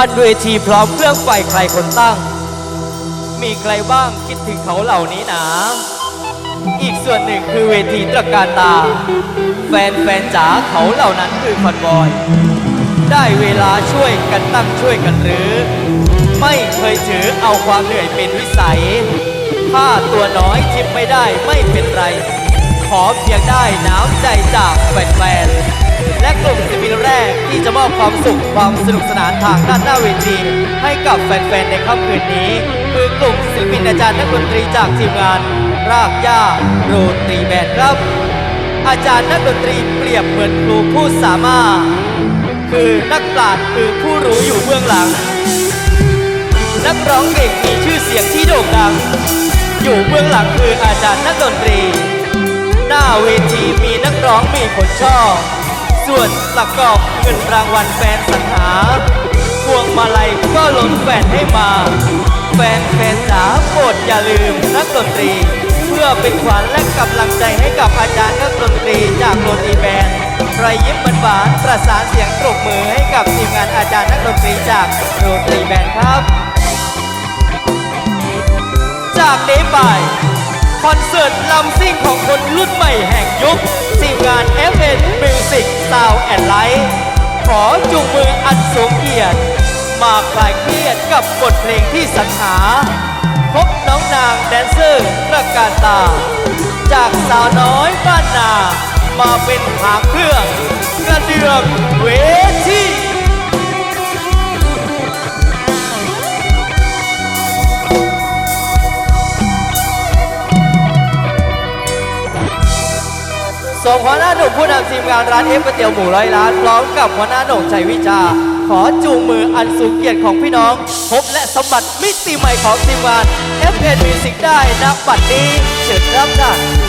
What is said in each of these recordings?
อันเวทีพร้อมเครื่องไฟใครคนตั้ง มีใครบ้างคิดถึงเขาเหล่านี้หนา อีกส่วนหนึ่งคือเวทีตระการตา แฟนแฟนจ๋าเขาเหล่านั้นคือคอนบอย ได้เวลาช่วยกันตั้งช่วยกันหรือ ไม่เคยถือเอาความเหนื่อยเป็นวิสัยถ้าตัวน้อยทิมไม่ได้ไม่เป็นไร ขอเพียงได้น้ำใจจากแฟนๆ และกลุ่มศิลปินแรกที่จะมอบความสุขความสนุกสนานทางด้านหน้าเวทีให้กับแฟนๆในค่ำคืนนี้ คือกลุ่มศิลปินอาจารย์นักดนตรีจากทีมงาน รากหญ้าโรตีแบนด์ครับ อาจารย์นักดนตรีเปรียบเหมือนครูผู้สามารถ คือนักปราชญ์คือผู้รู้อยู่เบื้องหลัง นักร้องเก่งมีชื่อเสียงที่โด่งดัง อยู่เบื้องหลังคืออาจารย์นักดนตรี หน้าเวทีมีนักร้องมีคนชอบ ส่วนประกอบเงินรางวัลแฟนสรรหา พวงมาลัยก็ล้นแฟนให้มา แฟนแฟนจ๋าโปรดอย่าลืมนักดนตรี เพื่อเป็นขวัญและกำลังใจให้กับอาจารย์นักดนตรีจากโรตีแบนด์รอยยิ้มหวานประสานเสียงปรบมือให้กับทีมงานอาจารย์นักดนตรีจากโรตีแบนครับ จากนี้ไป คอนเสิร์ตลำซิ่งของคนรุ่นใหม่แห่งยุคทีมงาน FN Music Sound and Light ขอจูงมืออันสูงเกียรติ มาคลายเครียดกับบทเพลงที่สรรหา พบน้องนางแดนเซอร์ประการตา จากสาวน้อยบ้านนา มาเป็นหางเครื่องกระเดื่องเว ส่งหัวหน้าหนุ่มผู้นำทีมงานร้านเอฟก๋วยเตี๋ยวหมูร้อยล้านพร้อมกับหัวหน้าหนุ่มชัยวิจาขอจูงมืออันสูงเกียรติของพี่น้อง พบและสมบัติมิติใหม่ของทีมงานเอฟเพนมิวสิกได้ณบัดนี้เชิญรับได้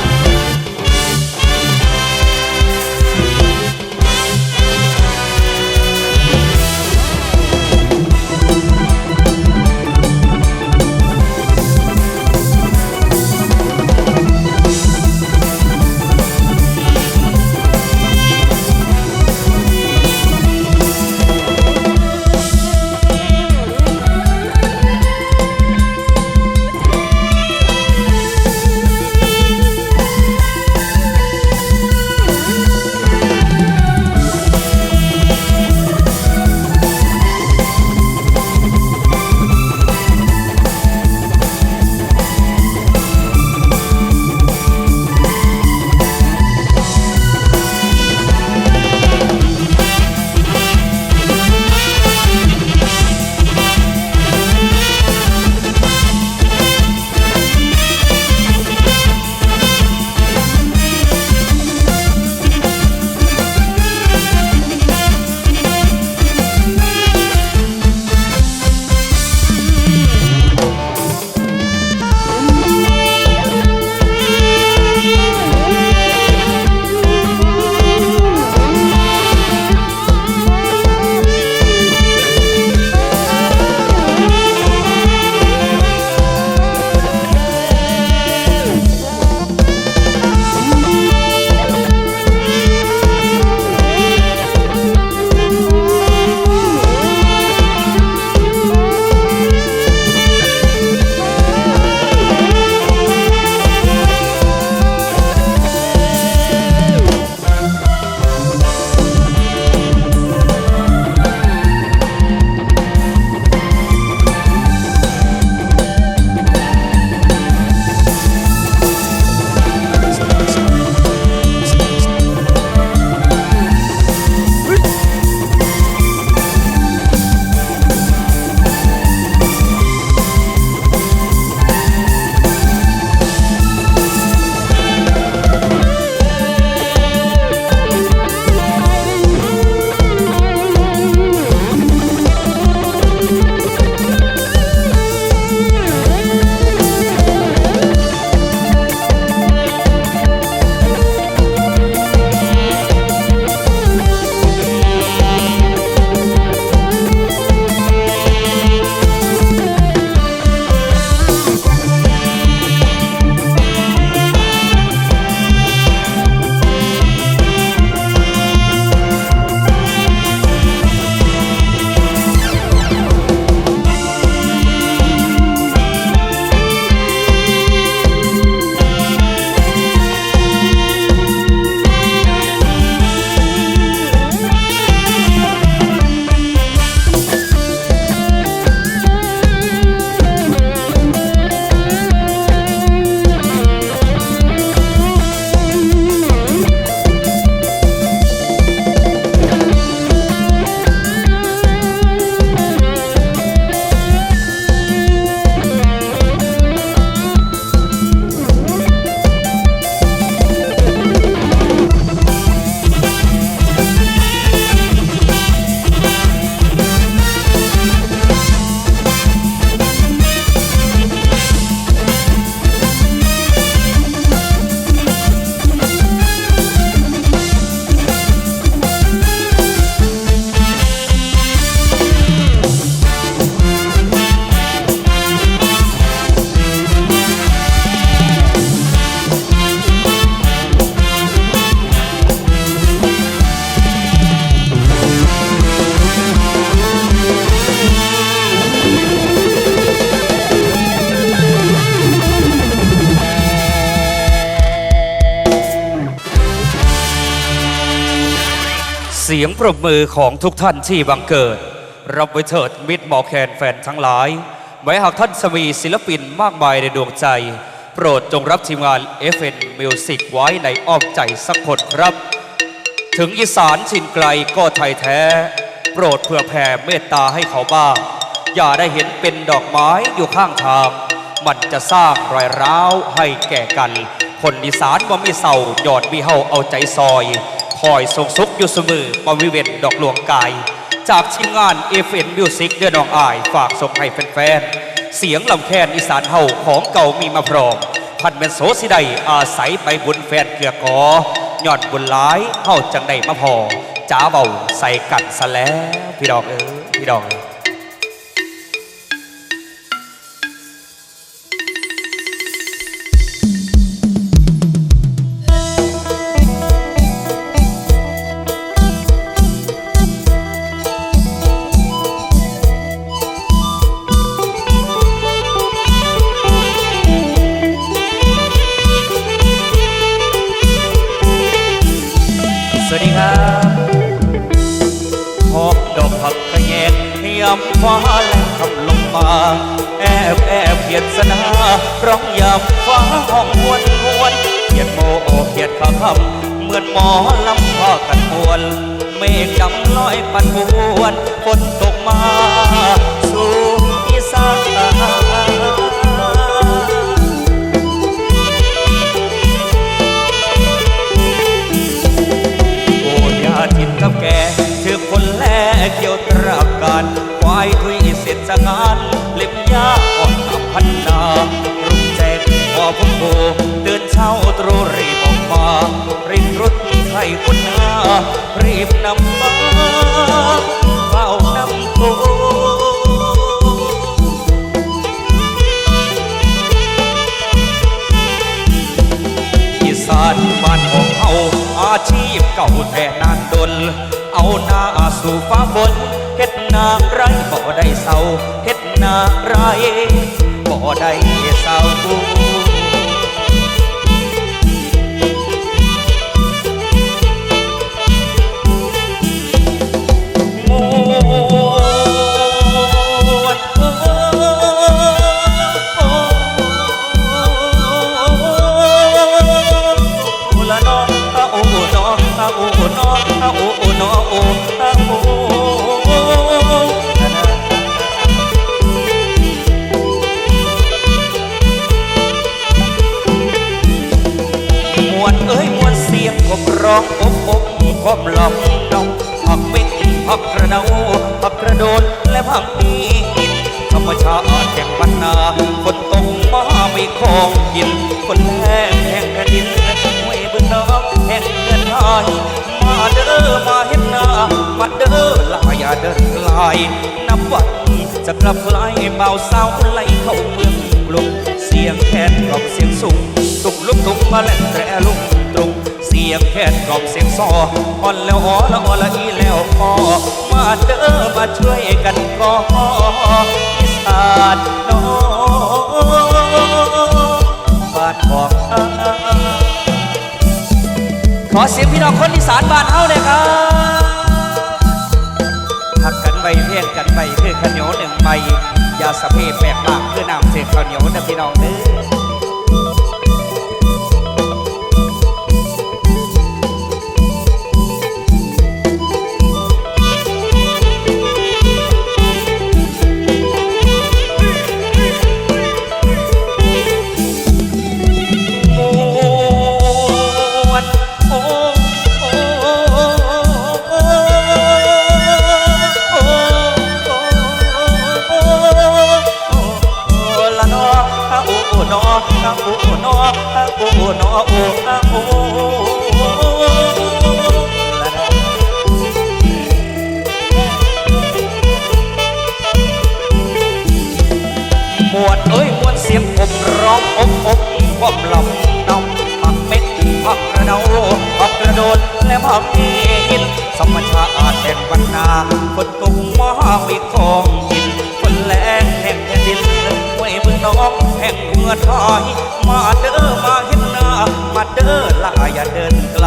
สียงปรบมือของทุกท่านที่บังเกิด รับไว้เถิดมิตรหมอแคนแฟนทั้งหลายไว้หากท่านสมีศิลปินมากมายในดวงใจ โปรดจงรับทีมงาน FN Music ไว้ในอ้อมใจสักคนครับ ถึงอีสานชินไกลก็ไทยแท้ โปรดเผื่อแผ่เมตตาให้เขาบ้าง อย่าได้เห็นเป็นดอกไม้อยู่ข้างทาง มันจะสร้างรอยร้าวให้แก่กัน คนอีสานว่ามีเศร้าหยอดมีเฮาเอาใจซอย คอยทรงสุขอยู่เสมอปวิเวณดอกหลวงกาย จากทีมงาน FN Music เดือนองอาย ฝากส่งให้แฟนๆ เสียงลำแคนอีสานเฮาของเก่ามีมาพร้อมพันเป็นโสสิใดอาศัยไปบุญแฟนเกลือกอหยอดบุญหลายเฮาจังได้มาพอจ้าเบาใส่กันซะแล้วพี่ดอกเออพี่ดอก ยำฟ้าแรงคำลงมาแอบแอบเขียนสนาร้องยำฟ้าห้องหวนหวนเขียนโมโอเขียนข้าคำเหมือนหมอลำพ่อกันมวนเมฆดำลอยปันบวนฝนตกมาสู่ ควายทุยเสร็จสงานเล็บยาอ่อนกับพันนารุ่งแจกพอพุ่งโบเดินเช้าตรูรีบออกมารีบรถไทยคนหน้ารีบนำมาเฝ้านำโกอีสานบ้านของเฮาอาชีพเก่าแต่นานดนเอาหน้าสู่ฟ้าฝน เฮ็ดนาไรบ่ได้เศร้าเฮ็ดนาไรบ่ได้เศร้า ร้องอบอบกบหลอกน้องผักเม็ดผักกระเดาผักกระโดดและผักมีธรรมชาติแห่งบรรณาฝนตกมาไม่คองกิน คนแห้งแห่งกระดินห้วยบึงน้ำแห่งเงินหายมาเด้อมาเห็นหน้ามาเด้อลายอย่าเดินลายนับวันจะกลับไล่เบาสาวไล่เข้าเมืองกรุงเสียงแคนกรอบเสียงสูงตุกลุกตุกมาแล่นแตรลุกตรง เสียงแคนกรอบเสียงซออ่อนแล้วอ่อละอ่อละอีแล้วพอมาเด้อมาช่วยกันก่ออีสานน้องบ้านของอาขอเสียงพี่น้องคนอีสานบ้านเฮาเลยครับหักกันไว้เพียงกันไว้คือข้าวเหนียวหนึ่งใบยาสะเพแปลกมากคือน้ำเสกข้าวเหนียวนะพี่น้องเด้อ มวดเอ้ยมวดเสียงผมร้องอบอบความลำนำผักเม็ดผักกระเดาผักกระโดดและผักหินสมชาอาแห่งวันนาฝนตกมามีของกินฝนแรงแห่ง ดินไว้บึงน้องแห่งเมืองไทยมาเด้อมาเห็นหน้ามาเด้อลาอย่าเดินไกล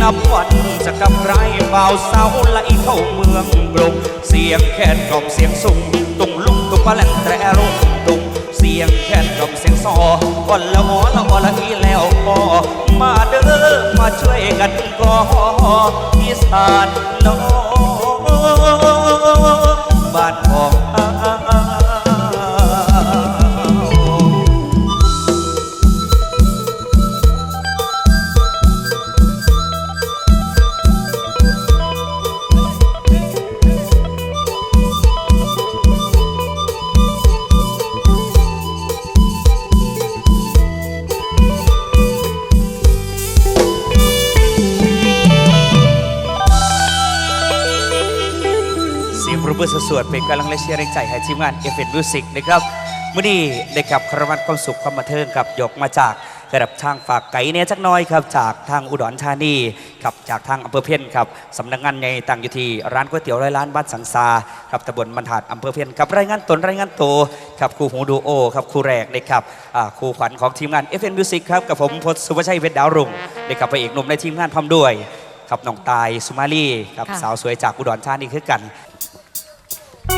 นับวันจะกับไรเบาวเสาไหลเข้าเมืองกรุงเสียงแคนกล่อมเสียงสุงตุงลุงตุงปะแลนแตรลุงตุงเสียงแคนกล่อมเสียงซอวันละหอละหอละอีแล้วพอมาเด้อมาช่วยกันก่ออีสานน้องบ้านของ ปรบมือสวดเป็นกำลังและเชียร์แรงใจให้ทีมงาน f อ Music นะครับมื่อนี้ได้ขับคารวันความสุขความบันเทิงครับยกมาจากระดับทางฝากไก่เนี่ยจักน้อยครับจากทางอุดรธานีครับจากทางอำเภอเพียนครับสำนักงานใหญ่ตั้งอยู่ที่ร้านก๋วยเตี๋ยวร้อยล้านบ้านสังซาครับตำบลบรรทัดอำเภอเพียนครับรายงานตนรายงานโตครับครูหูดูโอครับครูแรกนะครับครูขวัญของทีมงาน f อ Music ครับกับผมพศสุภชัยเพชรดาวรุ่งนะครับพระเอกหนุ่มในทีมงานพร้อมด้วยครับน้องตายสุมาลีครับสาวสวยจากอุดรธานีคือกัน แ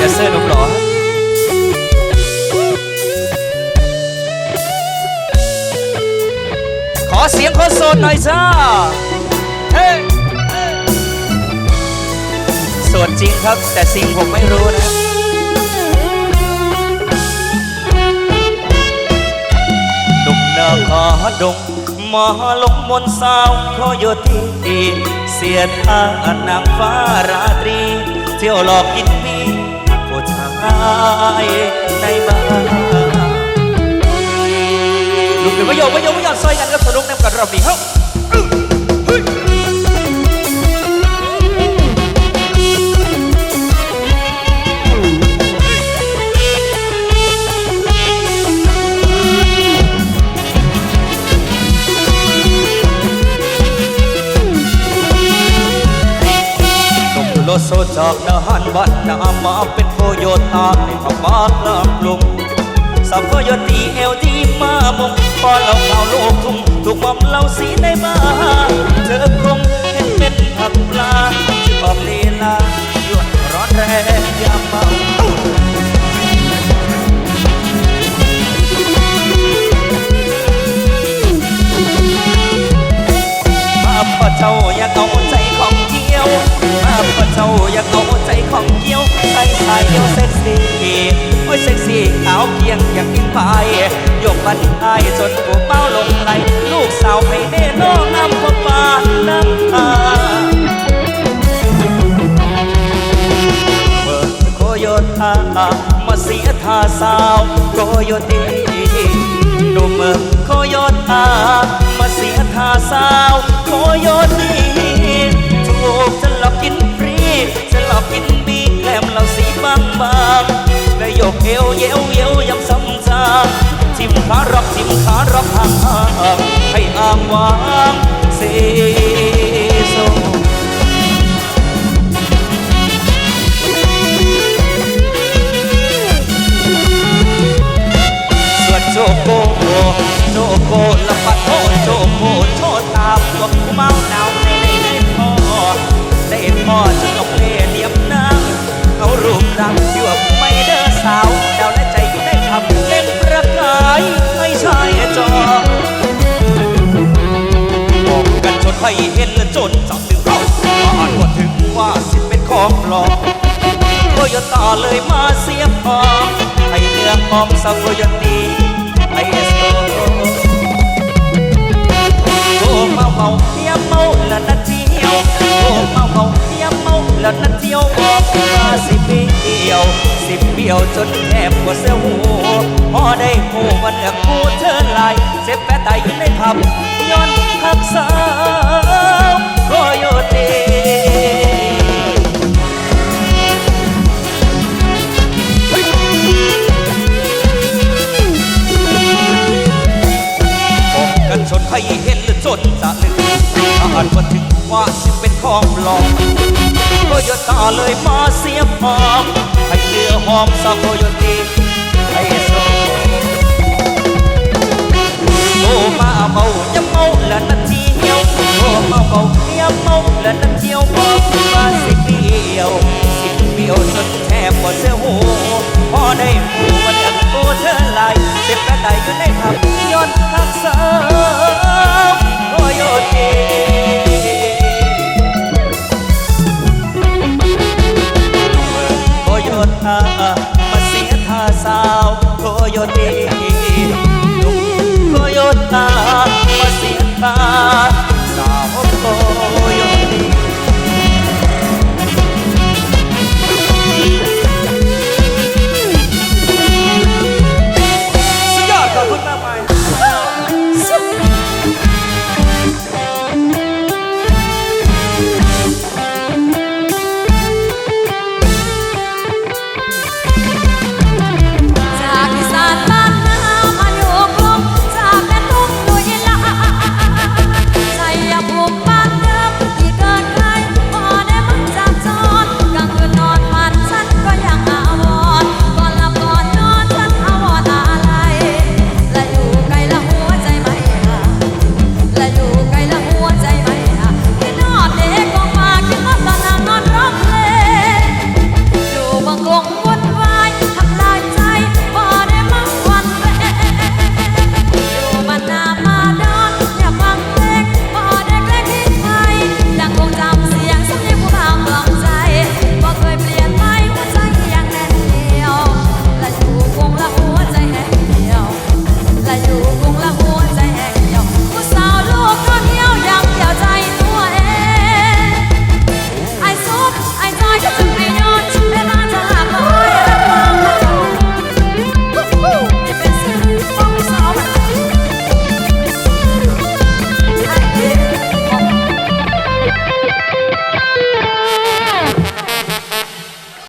ดนเซอร์นุ่มหล่อขอเสียงคนโสดหน่อยจ้าเฮ้โสดจริงครับ แต่สิ่งผมไม่รู้นะดุมนาคาดง มาลงมนสาวขอโยตีเสียท่านางฟ้าราตรี เที่ยวหลอกกินมีผู้ชายในบ้านลูกเป็นประโยคประโยคประโยคซอยกันกับสนุกนำกันรอบนี้ฮะ โซจากนหันบันนามาเป็นโคโยตาในขบากลางกรุงสาวก็ยตีเอลดีมามุงพอเราข่าวโลกทุ่งถูกมอมเราสีในมาเธอค โอ้ยเซ็กซี่ขาวเกียงอยากกินไปยกมันอายจนกูเป้าลงไหลลูกสาวให้เน่น้องน้ำพ่อปานน้ำตาเปิดโคโยตามาเสียท่าสาวโคโยตีหนุ่มโคโยตามาเสียท่าสาวโคโยตีถูกฉันหลอกกินฟรีฉันหลอกกินบี ยกเอวเยวเยวยำซ้ำซากทิมขารอกทิมขารอกห่างห่างให้อ้างวางเสียส่ว ให้เห็นและจนจับดึงเขาอ่านก็ถึงว่าสิเป็นของปลอมโคโยตาเลยมาเสียบพอให้เนื้อหอมสาวโคโยตีไอเอสโตโอ้เมาเมาเฮียเมาแล้วนัดเที่ยวโอ้เมาเมาเฮียเมาแล้วนัดเที่ยวบอกมาสิเปียวสิเปียวจนแทบปวดเสียวหูพอได้หูมันเนื้อคู่เธอลายเจ็บแปะไตอยู่ในผับย้อน กสาวโคโยตีบอกกันชนให้เห็นและจนจะลึกอันว่าถึงว่าสิเป็นของหลอกโคโยตาเลยมาเสียบหอมให้เรือหอมสาวโคโยตีให้ ô ba bầu nhấp mâu là năm chi nhau ô ba bầu nhấp mâu là năm chiêu bò ba xin biểu xin biểu xuân thèm của xe hồ họ đây mùa đẹp cô trở lại đẹp đã đầy dưới đây thầm nhon thác sớm thôi ô chê โยธามาเสียท่าสาวโคโยตี